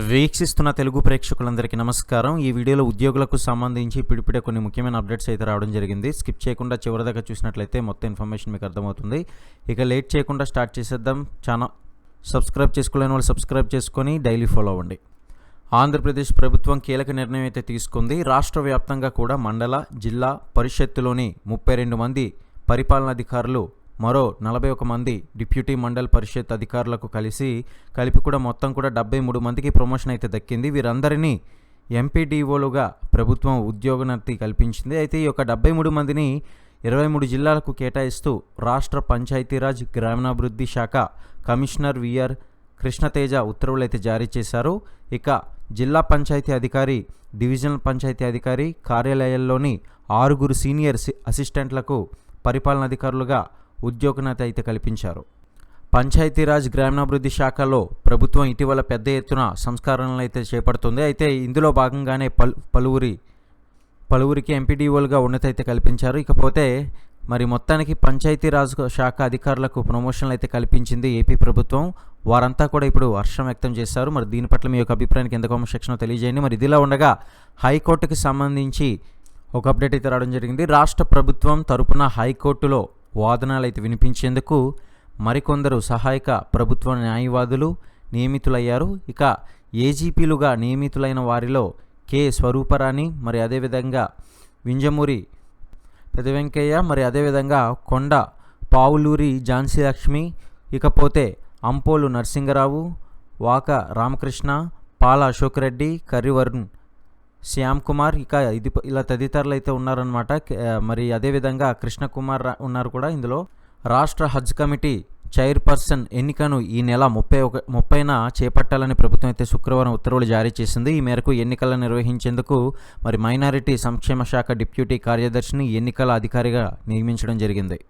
వీక్షిస్తున్న తెలుగు ప్రేక్షకులందరికీ నమస్కారం. ఈ వీడియోలో ఉద్యోగులకు సంబంధించి పిడిపిడే కొన్ని ముఖ్యమైన అప్డేట్స్ అయితే రావడం జరిగింది. స్కిప్ చేయకుండా చివరిదాకా చూసినట్లయితే మొత్తం ఇన్ఫర్మేషన్ మీకు అర్థమవుతుంది. ఇక లేట్ చేయకుండా స్టార్ట్ చేసేద్దాం. చాలా సబ్స్క్రైబ్ చేసుకోలేని వాళ్ళు సబ్స్క్రైబ్ చేసుకొని డైలీ ఫాలో అవ్వండి. ఆంధ్రప్రదేశ్ ప్రభుత్వం కీలక నిర్ణయం అయితే తీసుకుంది. రాష్ట్ర వ్యాప్తంగా కూడా మండల జిల్లా పరిషత్తులోని ముప్పై రెండు మంది పరిపాలనాధికారులు మరో నలభై ఒక మంది డిప్యూటీ మండల్ పరిషత్ అధికారులకు కలిసి కలిపి కూడా మొత్తం కూడా డెబ్బై మూడు మందికి ప్రమోషన్ అయితే దక్కింది. వీరందరినీ ఎంపీడీఓలుగా ప్రభుత్వం ఉద్యోగనర్తి కల్పించింది. అయితే ఈ యొక్క డెబ్బై మూడు మందిని ఇరవై మూడు జిల్లాలకు కేటాయిస్తూ రాష్ట్ర పంచాయతీరాజ్ గ్రామీణాభివృద్ధి శాఖ కమిషనర్ విఆర్ కృష్ణతేజ ఉత్తర్వులు అయితే జారీ చేశారు. ఇక జిల్లా పంచాయతీ అధికారి డివిజనల్ పంచాయతీ అధికారి కార్యాలయాల్లోని ఆరుగురు సీనియర్ అసిస్టెంట్లకు అసిస్టెంట్లకు పరిపాలనాధికారులుగా ఉద్యోగనత అయితే కల్పించారు. పంచాయతీరాజ్ గ్రామీణాభివృద్ధి శాఖలో ప్రభుత్వం ఇటీవల పెద్ద ఎత్తున సంస్కరణలు అయితే చేపడుతుంది. అయితే ఇందులో భాగంగానే పలు పలువురి పలువురికి ఎంపీడీఓలుగా ఉన్నత అయితే కల్పించారు. ఇకపోతే మరి మొత్తానికి పంచాయతీరాజ్ శాఖ అధికారులకు ప్రమోషన్లు అయితే కల్పించింది ఏపీ ప్రభుత్వం. వారంతా కూడా ఇప్పుడు హర్షం వ్యక్తం చేశారు. మరి దీని పట్ల మీ యొక్క అభిప్రాయానికి ఎంత కామెంట్ సెక్షన్లో తెలియజేయండి. మరి ఇదిలా ఉండగా హైకోర్టుకి సంబంధించి ఒక అప్డేట్ అయితే రావడం జరిగింది. రాష్ట్ర ప్రభుత్వం తరపున హైకోర్టులో వాదనలైతే వినిపించేందుకు మరికొందరు సహాయక ప్రభుత్వ న్యాయవాదులు నియమితులయ్యారు. ఇక ఏజీపీలుగా నియమితులైన వారిలో కె. స్వరూపరాణి మరి అదేవిధంగా వింజమూరి పెద్ద వెంకయ్య మరి అదేవిధంగా కొండ పావులూరి ఝాన్సీ లక్ష్మి ఇకపోతే అంపోలు నరసింగరావు వాక రామకృష్ణ పాల అశోక్ రెడ్డి కర్రివరుణ్ శ్యామ్ కుమార్ ఇక ఇది ఇలా తదితరులు అయితే ఉన్నారనమాట మరి అదేవిధంగా కృష్ణ కుమార్ రా- ఉన్నారు కూడా ఇందులో. రాష్ట్ర హజ్ కమిటీ చైర్పర్సన్ ఎన్నికను ఈ నెల ముప్పై ఒక ముప్పైన చేపట్టాలని ప్రభుత్వం అయితే శుక్రవారం ఉత్తర్వులు జారీ చేసింది. ఈ మేరకు ఎన్నికలను నిర్వహించేందుకు మరి మైనారిటీ సంక్షేమ శాఖ డిప్యూటీ కార్యదర్శిని ఎన్నికల అధికారిగా నియమించడం జరిగింది.